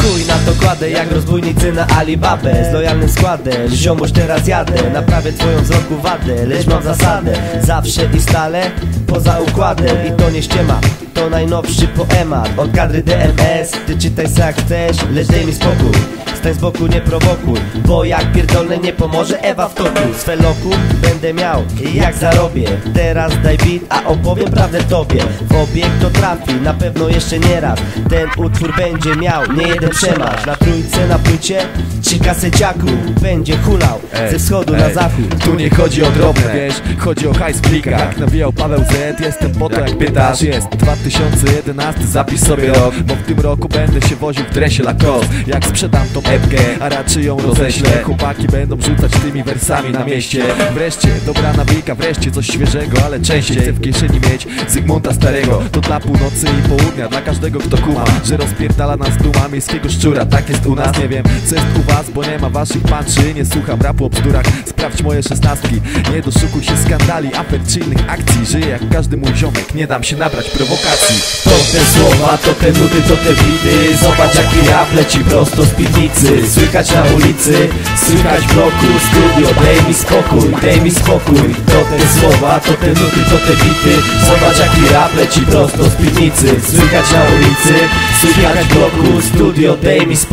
Chuj na to kładę jak rozbójnicy na Alibabę. Z lojalnym składem, ziomuś teraz jadę. Naprawię twoją wzroku wadę, lecz mam zasadę. Zawsze i stale, poza układem. I to nie ściema, to najnowszy poemat. Od kadry DMS, ty czytaj se jak chcesz Lecz daj mi spokój, stań z boku nie prowokuj Bo jak pierdolę nie pomoże Ewa w toku. Swe loku będę miał i jak zarobię. Teraz daj beat, a opowiem prawdę tobie. W obiekt to trafi, na pewno jeszcze nie raz Ten utwór będzie miał nie jeden przemarsz Na trójce na płycie, czy kaseciaku Będzie hulał ze wschodu na ej, zachód. Tu nie chodzi o drobne, wiesz, chodzi o hajs w plikach Jak nawijał Paweł Z, jestem po to jak pytasz? Jest 2011, zapisz sobie rok Bo w tym roku będę się woził w dresie Lacoste Jak sprzedam tą epkę, a raczej ją roześlę. Chłopaki będą rzucać tymi wersami na mieście. Wreszcie, dobra nawika, wreszcie coś świeżego Ale częściej chcę w kieszeni mieć Zygmunta Starego. To dla północy i południa, dla każdego kto kuma Że rozpierdala nas duma miejskiego szczura. Tak jest u nas, nie wiem co jest u was Bo nie ma waszych panczy, nie słucham rapu o bzdurach Sprawdź moje szesnastki, nie doszukuj się skandali Afer czy innych akcji, żyję jak każdy mój ziomek Nie dam się nabrać prowokacji. To te słowa, to te nudy, to te bity. Zobacz jaki rap leci prosto z piwnicy. Słychać na ulicy, słychać w bloku. Studio, daj mi spokój, daj mi spokój. To te słowa, to te nudy, to te bity. Zobacz jaki rap leci prosto z piwnicy. Słychać na ulicy, słychać w bloku. Studio, daj mi spokój,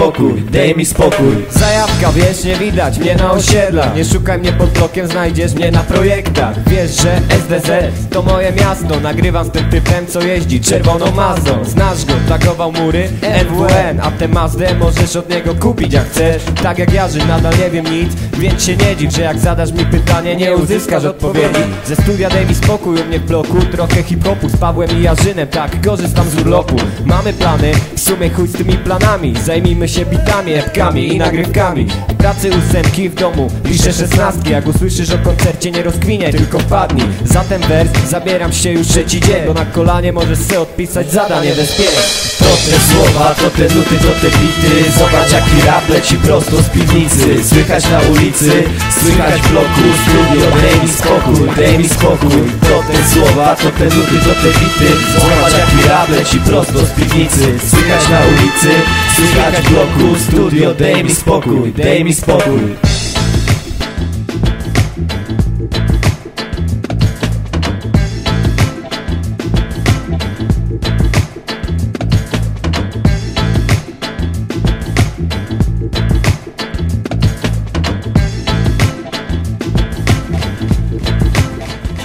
daj mi spokój. Zajawka, wiesz, nie widać mnie na osiedlach. Nie szukaj mnie pod blokiem, znajdziesz mnie na projektach. Wiesz, że SDZ to moje miasto. Nagrywam z tym typem, co jeździ czerwoną Mazdą. Znasz go, tagował mury NWN A tę Mazdę możesz od niego kupić jak chcesz. Tak jak ja, że nadal nie wiem nic Więc się nie dziw, że jak zadasz mi pytanie Nie uzyskasz odpowiedzi. Ze studia daj mi spokój u mnie w bloku Trochę hip-hopu z Pawłem i Jarzynem. Tak, korzystam z urlopu. Mamy plany, sumie chuj z tymi planami. Zajmijmy się bitami, epkami i nagrywkami. W pracy ósemki w domu Piszę szesnastki, jak usłyszysz o koncercie Nie rozkwiniaj, tylko wpadnij. Za ten wers zabieram się już trzeci dzień Bo na kolanie możesz se odpisać zadanie pień To te słowa, to te nuty, to te bity. Zobacz jaki rap leci prosto z piwnicy. Słychać na ulicy, słychać w bloku. Studio, daj mi spokój, daj mi spokój. To te słowa, to te nuty, to te bity. Zobacz jaki rap leci prosto z piwnicy Słychać na ulicy, słychać w bloku Studio, daj mi spokój, daj mi spokój